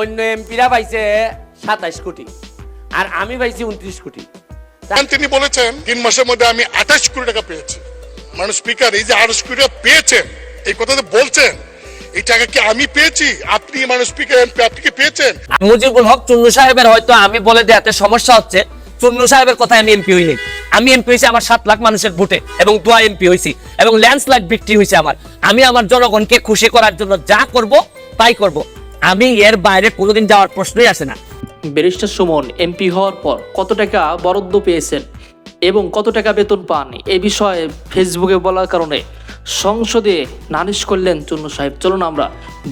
অন্য এমপিরা পাইছে সাতাইশ কোটি আর আমি পাইছি উনত্রিশ কোটি। তিনি বলেছেন তিন মাসের মধ্যে আমি আঠাশ কোটি টাকা পেয়েছি। মানে স্পিকার এই যে আঠাশ কোটি টাকা পেয়েছেন এই কথা বলছেন এই টাকা কি আমি পেয়েছি? আপনি মানে স্পিকার এমপি আপনি কি পেয়েছেন? মুজিবুল হক চুন্নু সাহেবের হয়তো আমি বলে দেয়াতে সমস্যা হচ্ছে চুন্নু সাহেবের কথায় আমি এমপি হইনি। আমি এমপি হয়েছি আমার সাত লাখ মানুষের ভোটে এবং দোয়া এমপি হয়েছি এবং ল্যান্ডস্লাইড বিক্রি হয়েছে আমার। আমি আমার জনগণকে খুশি করার জন্য যা করব তাই করব। আমি এর বাইরে কোনোদিন যাওয়ার প্রশ্নই আসে না। ব্যারিস্টার সুমন এমপি হওয়ার পর কত টাকা বরাদ্দ পেয়েছেন এবং কত টাকা বেতন পান এ বিষয়ে ফেসবুকে বলার কারণে? সংসদে নালিশ করলেন চুন্নু সাহেব। চলুন আমরা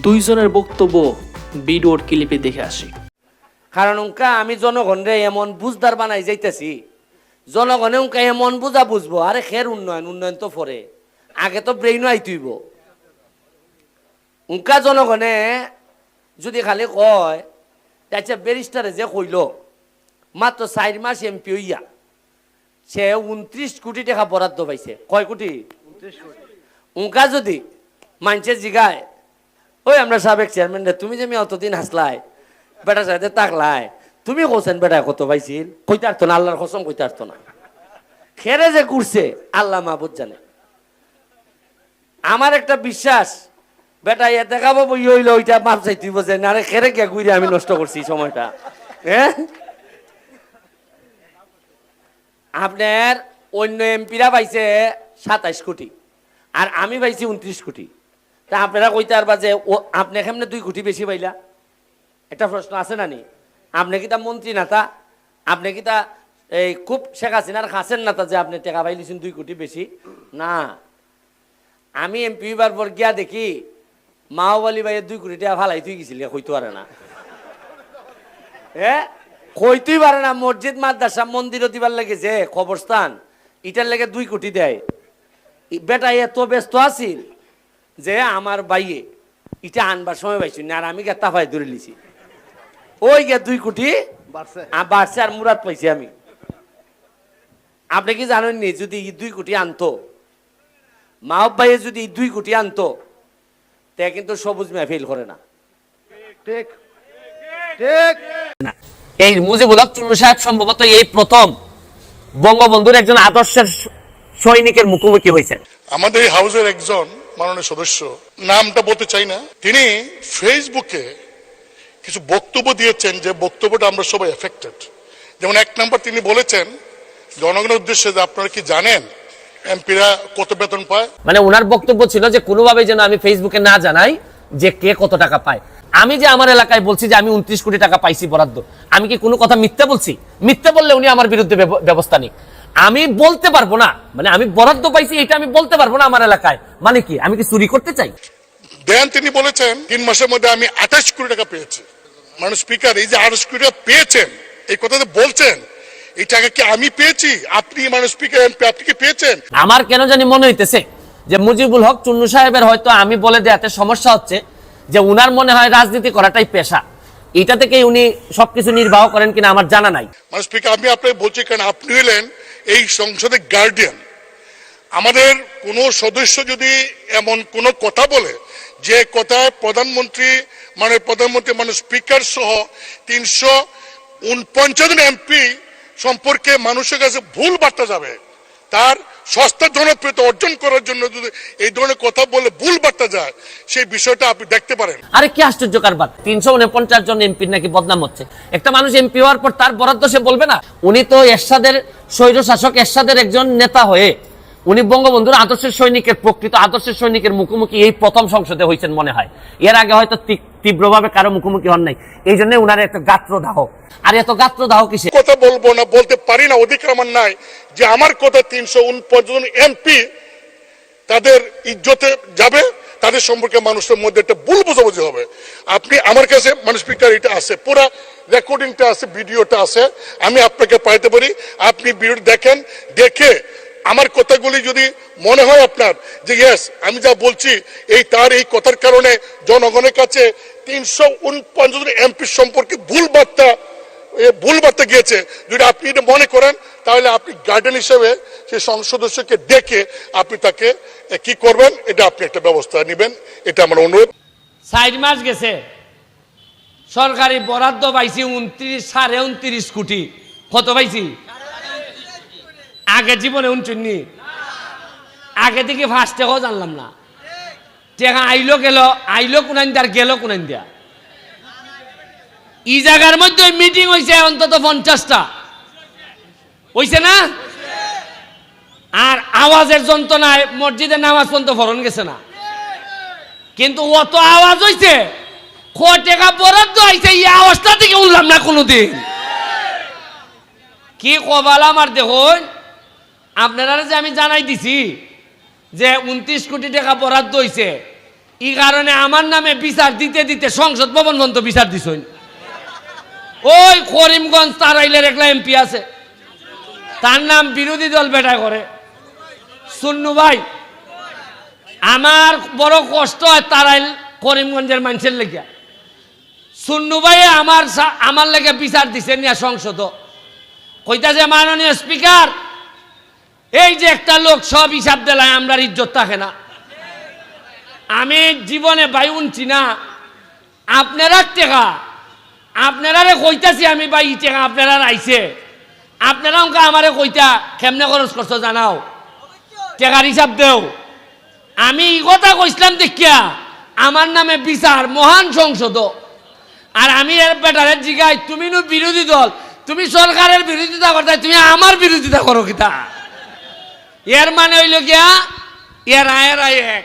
দুইজনের বক্তব্য ভিডিওর ক্লিপে দেখে আসি। কারণ উনকা আমি জনগণরে এমন বুঝদার বানাই যাইতেছি। জনগণে উনকা এমন বুঝা বুঝব আরে খের উন্নয়ন উন্নয়ন তো পরে আগে তো ব্রেইনও আইতুইব উনকা জনগণে যদি খালি কয় আচ্ছা ব্যারিস্টারে যে কইল মাত্র চার মাস এমপি হইয়া সে উনত্রিশ কোটি টাকা বরাদ্দ পাইছে। কয় কোটি? উনকা যদি মানছে জিগায় ওই আমরা সাবেক চেয়ারম্যান রে তুমি যে অতদিন হাসলাই বেটার সাথে তাকলাই তুমি কোসেন বেটা কত পাইছিল? কইতে পারতো না আল্লাহর কসম কইতে পারতো না। খেরে যে করছে আল্লাহ মাহবুদ জানে। আমার একটা বিশ্বাস বেটা ইয়ে দেখাবো বই হইল, ওইটা মাপ চাই, তুই বোঝেন আরে খেরে কে গুইরে আমি নষ্ট করছি সময়টা। হ্যাঁ আপনার অন্য এমপিরা পাইছে সাতাইশ কোটি, আর আমি পাইছি উনত্রিশ কোটি। তা আপনারা কইতে পারবা যে, ও, আপনি কেমনে দুই কোটি বেশি পাইলা? একটা প্রশ্ন আছে না নি? আপনি কি তা মন্ত্রী না তা? আপনি কি তা, এই খুব শেখ হাসিনার খাসেন না তা যে আপনি টাকা পাইলিছেন দুই কোটি বেশি? না। আমি এমপি বার পর গিয়া দেখি মাওবালি ভাইয়ের দুই কোটি টাকা ফালাই তুই গেছিল কইতে পারে না। হ্যাঁ কইতেই পারে না মসজিদ মাদ্রাসা মন্দিরও দিবার লেগেছে কবরস্থান ইটার লেগে দুই কোটি দেয়। বেটা এত ব্যস্ত আছিল যে আমার বাইয়ে ইটা আনবার সময় পাইছি না আর আমি গে তাফাই ধরে লিছি ওই গে দুই কোটি বাড়ছে। আর মুরাদ পাইছি আমি। আপনি কি জানেন নি যদি ই দুই কোটি আনতো মাহব ভাইয়ে যদি ই দুই কোটি আনতো তে কিন্তু সবুজ মেয়ে ফেল করে না। না। এই মুজিবুল হক চুন্নু সাহেব সম্ভবত এই প্রথম বঙ্গবন্ধুর একজন আদর্শের সৈনিকের মুখোমুখি হয়েছেন। আমাদের এই হাউসের একজন মাননীয় সদস্য নামটা বলতে চাই না তিনি ফেসবুকে কিছু বক্তব্য দিয়েছেন যে বক্তব্যটা আমরা সবাই এফেক্টেড যেমন এক নম্বর তিনি বলেছেন জনগণের উদ্দেশ্যে যে আপনারা কি জানেন এমপিরা কত বেতন পায়? মানে ওনার বক্তব্য ছিল যে কোনোভাবে যেন আমি ফেসবুকে না জানাই যে কে কত টাকা পায়। আমি যে আমার এলাকায় বলছি যে আমি উনত্রিশ কোটি টাকা পাইছি বরাদ্দ আমি কি কোনো কথা মিথ্যা বলছি? মিথ্যা বললে উনি আমার বিরুদ্ধে ব্যবস্থা নিক। আমি বলতে পারব না মানে আমি বরাদ্দ পাইছি এটা আমি বলতে পারব না আমার এলাকায়। মানে কি আমি কি চুরি করতে চাই? দেন তিনি বলেছেন তিন মাসের মধ্যে আমি আঠাশ কোটি টাকা পেয়েছি। মানে স্পিকার এই যে আঠাশ কোটি টাকা পেয়েছেন এই কথা বলছেন এই টাকা কি আমি পেয়েছি? আপনি মানে স্পিকার এমপি আপনি কি পেয়েছেন? আমার কেন জানি মনে হইতেছে যে মুজিবুল হক চুন্নু সাহেবের হয়তো আমি বলে দেয়াতে সমস্যা হচ্ছে যে উনার মনে হয় রাজনীতি করাটাই পেশা। এটা থেকেই উনি সবকিছু নির্বাহ করেন কিনা আমার জানা নাই। মানে স্পিকার আমি আপনাকে বলছি কারণ আপনি হলেন এই সংসদের গার্ডিয়ান আমাদের কোনো সদস্য যদি এমন কোনো কথা বলে যে কথায় প্রধানমন্ত্রী মানে প্রধানমন্ত্রী মানে স্পিকার সহ তিনশো উনপঞ্চাশ জন এমপি সম্পর্কে মানুষের কাছে ভুল বার্তা যাবে। তার সস্তা জনপ্রিয়তা অর্জন করার জন্য যদি এই ধরনের কথা বলে ভুল বার্তা যায়, সেই বিষয়টা আপনি দেখতে পারেন। আরে কি আশ্চর্য কারবার। তিনশো উনপঞ্চাশ জন এমপির নাকি বদনাম হচ্ছে। একটা মানুষ এমপি হওয়ার পর তার বরাদ্দ সে বলবে না। উনি তো এরশাদের স্বৈর শাসক এরশাদের একজন নেতা হয়ে উনি বঙ্গবন্ধুর আদর্শের সৈনিকের প্রকৃত আদর্শের সৈনিকের মুখোমুখি এই প্রথম সংসদে হয়েছেন মনে হয়। এর আগে হয়তো তীব্রভাবে কারও মুখোমুখি হন নাই। এই জন্য উনার এত গাত্রদাহ। আর এত গাত্রদাহ কিসে কথা বলব না, বলতে পারি না, অধিকার আমার নাই যে আমার কথা তিনশো উনপঞ্চাশ জন এমপি তাদের ইজ্জতে যাবে, তাদের সম্পর্কে মানুষের মধ্যে একটা ভুল বোঝাবুঝি হবে। আপনি আমার কাছে মানে স্পিকার এটা আছে, পুরো রেকর্ডিংটা আছে ভিডিওটা আছে, আমি আপনাকে পাইতে পারি। আপনি ভিডিও দেখেন, দেখে আমার কথাগুলি যদি মনে হয় আপনার, যে ইয়েস আমি যা বলছি, এই তার এই কথার কারণে জনগণের কাছে তিনশো উনপঞ্চাশ এমপি সম্পর্কে ভুল বার্তা ভুল বার্তা গিয়েছে। যদি আপনি এটা মনে করেন, তাহলে আপনি গার্ডেন হিসেবে সেই সংসদ সদস্যকে ডেকে আপনি তাকে কি করবেন, এটা আপনি একটা ব্যবস্থা নেবেন। এটা আমার অনুরোধ। চার মাস গেছে। সরকারি বরাদ্দ পাইছি উনত্রিশ, সাড়ে উনত্রিশ কোটি। কত পাইছি? আগে জীবনে উনচুন্নি আগে থেকে ফার্স্ট টেকাও জানলাম না। টেকা আইলো গেল, আইলো কোনাইন দেয়ার গেল কোনাইন দেয়া। ই জায়গার মধ্যে মিটিং হয়েছে অন্তত পঞ্চাশটা। হইছে না? আর আওয়াজের যন্ত্রণায় মসজিদের নামাজ পর্যন্ত ফরন গেছে না। কিন্তু অত আওয়াজ হইছে ক টাকা বরাদ্দ হয়েছে এই আওয়াজটা থেকে উঠলাম না কোনোদিন। কি কবাল আমার দেখুন। আপনারা যে আমি জানাই দিছি যে উনত্রিশ কোটি টাকা বরাদ্দ হয়েছে এই কারণে আমার নামে বিচার দিতে দিতে সংসদ ভবন পর্যন্ত বিচার দিছই ওই করিমগঞ্জ তারাইলের একলা এমপি আছে। তার নাম বিরোধী দল বেটা করে। সুন্নু ভাই, আমার বড় কষ্ট হয় তারাইল করিমগঞ্জের মানুষের লেগে সুন্নু ভাই আমার আমার লেগে বিচার দিছে নিয়া সংসদ। কইতাছে মাননীয় স্পিকার এই যে একটা লোক সব হিসাব দিলায় আমরা ইজ্জত থাকে না। আমি জীবনে বাই উনছি না। আপনারা টেকা। আপনারা কইতাছি আমি ভাই ই টেকা, আপনারা আইছে। আপনারা অঙ্ক আমারে কইতা, কেমনে খরচ করছ জানাও। টেকার হিসাব দেও। আমি এই কথা কইছিলাম দেখিয়া, আমার নামে বিচার, মহান সংসদ আর আমি এর বেটারে জিগাই, তুমি নু বিরোধী দল, তুমি সরকারের বিরোধিতা করতে তুমি আমার বিরোধিতা করো কিতা? এর মানে হইল গিয়া, এর আয়ের আয় এক।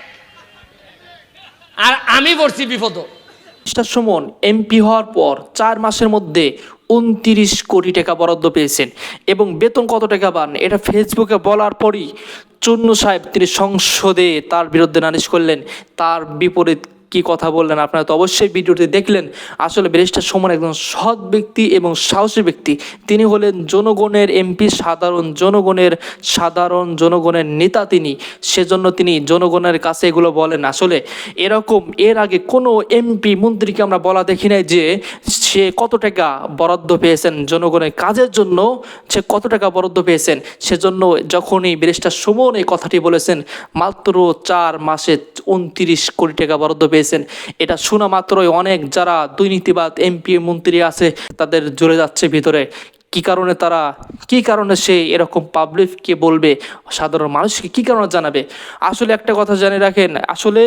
আর আমি পড়ছি বিপদ। সুমন এমপি হওয়ার পর চার মাসের মধ্যে উনত্রিশ কোটি টাকা বরাদ্দ পেয়েছেন। এবং বেতন কত টাকা পান, এটা ফেসবুকে বলার পরই চুন্নু সাহেব তিনি সংসদে তার বিরুদ্ধে নালিশ করলেন। তার বিপরীত কি কথা বললেন? আপনারা তো অবশ্যই ভিডিওটি দেখলেন। আসলে ব্যারিস্টার সুমন একজন সৎ ব্যক্তি এবং সাহসী ব্যক্তি। তিনি হলেন জনগণের এমপি, সাধারণ জনগণের সাধারণ জনগণের নেতা তিনি। সেজন্য তিনি জনগণের কাছে এগুলো বলেন। আসলে এরকম এর আগে কোনো এমপি মন্ত্রীকে আমরা বলা দেখি নাই যে সে কত টাকা বরাদ্দ পেয়েছেন জনগণের কাজের জন্য, সে কত টাকা বরাদ্দ পেয়েছেন। সেজন্য যখনই ব্যারিস্টার সুমন এই কথাটি বলেছেন, মাত্র চার মাসে উনত্রিশ কোটি টাকা বরাদ্দ পেয়েছেন। এটা শোনা মাত্রই অনেক যারা দুর্নীতিবাদ এমপি মন্ত্রী আছে, তাদের জ্বলে যাচ্ছে ভিতরে। কি কারণে তারা, কি কারণে সে এরকম পাবলিককে বলবে? সাধারণ মানুষকে কি কারণে জানাবে? আসলে একটা কথা জানিয়ে রাখেন, আসলে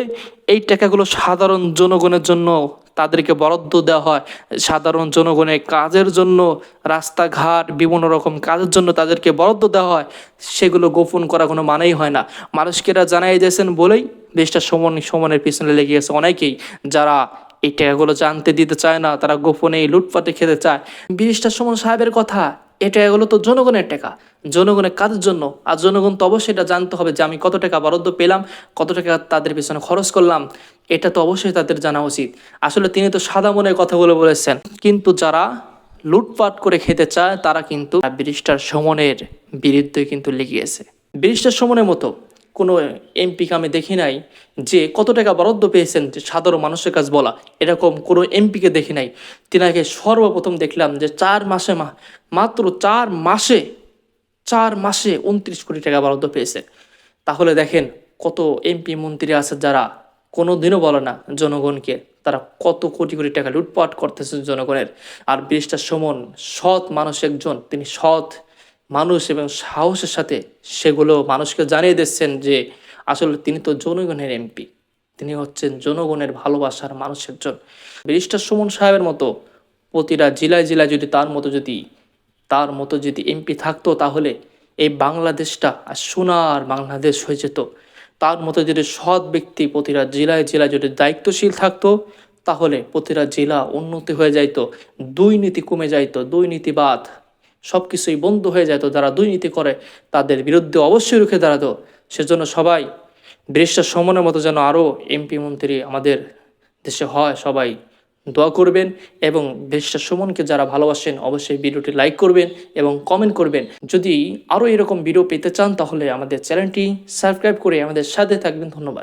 এই টাকাগুলো সাধারণ জনগণের জন্য তাদেরকে বরাদ্দ দেওয়া হয়। সাধারণ জনগণের কাজের জন্য, রাস্তাঘাট, বিভিন্ন রকম কাজের জন্য তাদেরকে বরাদ্দ দেওয়া হয়। সেগুলো গোপন করা কোনো মানেই হয় না। মানুষকে এরা জানাই দিয়েছেন বলেই দেশটা সমন, সমানের পিছনে লেগে গেছে অনেকেই। যারা এই টাকাগুলো জানতে দিতে চায় না, তারা গোপনে লুটপাটে খেতে চায়। বিশটা সমন সাহেবের কথা এই টাকাগুলো তো জনগণের টাকা। জনগণের কাজের জন্য। আর জনগণ তো অবশ্যই এটা জানতে হবে যে আমি কত টাকা বরাদ্দ পেলাম, কত টাকা তাদের পিছনে খরচ করলাম। এটা তো অবশ্যই তাদের জানা উচিত। আসলে তিনি তো সাদা মনের কথাগুলো বলেছেন। কিন্তু যারা লুটপাট করে খেতে চায়, তারা কিন্তু ব্রিস্টার সমনের বিরুদ্ধে কিন্তু লেগিয়েছে ব্রিস্টার সমনের মতো কোনো এমপিকে আমি দেখি নাই যে কত টাকা বরাদ্দ পেয়েছেন যে সাধারণ মানুষের কাছে বলা। এরকম কোনো এমপিকে দেখি নাই। তিনাকে সর্বপ্রথম দেখলাম যে চার মাসে মাত্র চার মাসে চার মাসে উনত্রিশ কোটি টাকা বরাদ্দ পেয়েছে। তাহলে দেখেন কত এমপি মন্ত্রী আছে যারা কোনো দিনও বলে না জনগণকে, তারা কত কোটি কোটি টাকা লুটপাট করতেছে জনগণের। আর ব্রিজটা সমন, সৎ মানুষ একজন, তিনি সৎ মানুষ এবং সাহসের সাথে সেগুলো মানুষকে জানিয়ে দিচ্ছেন যে আসলে তিনি তো জনগণের এমপি। তিনি হচ্ছেন জনগণের ভালোবাসার মানুষের একজন ব্যারিস্টার সুমন সাহেবের মতো প্রতিটা জেলায় জেলায় যদি তার মতো যদি, তার মতো যদি এমপি থাকতো তাহলে এই বাংলাদেশটা আর সোনার বাংলাদেশ হয়ে যেত। তার মতো যদি সৎ ব্যক্তি প্রতিটা জেলায় জেলায় যদি দায়িত্বশীল থাকতো তাহলে প্রতিটা জেলা উন্নতি হয়ে যাইতো, দুর্নীতি কমে যাইতো, দুর্নীতিবাদ সব কিছুই বন্ধ হয়ে যেত যারা দুর্নীতি করে তাদের বিরুদ্ধে অবশ্যই রুখে দাঁড়াতো। সেজন্য সবাই ব্রিটিশটার সমানের মতো যেন আরও এমপি মন্ত্রী আমাদের দেশে হয়, সবাই দোয়া করবেন এবং ব্রিটিশটার সুমনকে যারা ভালোবাসেন অবশ্যই ভিডিওটি লাইক করবেন এবং কমেন্ট করবেন। যদি আরও এরকম ভিডিও পেতে চান তাহলে আমাদের চ্যানেলটি সাবস্ক্রাইব করে আমাদের সাথে থাকবেন। ধন্যবাদ।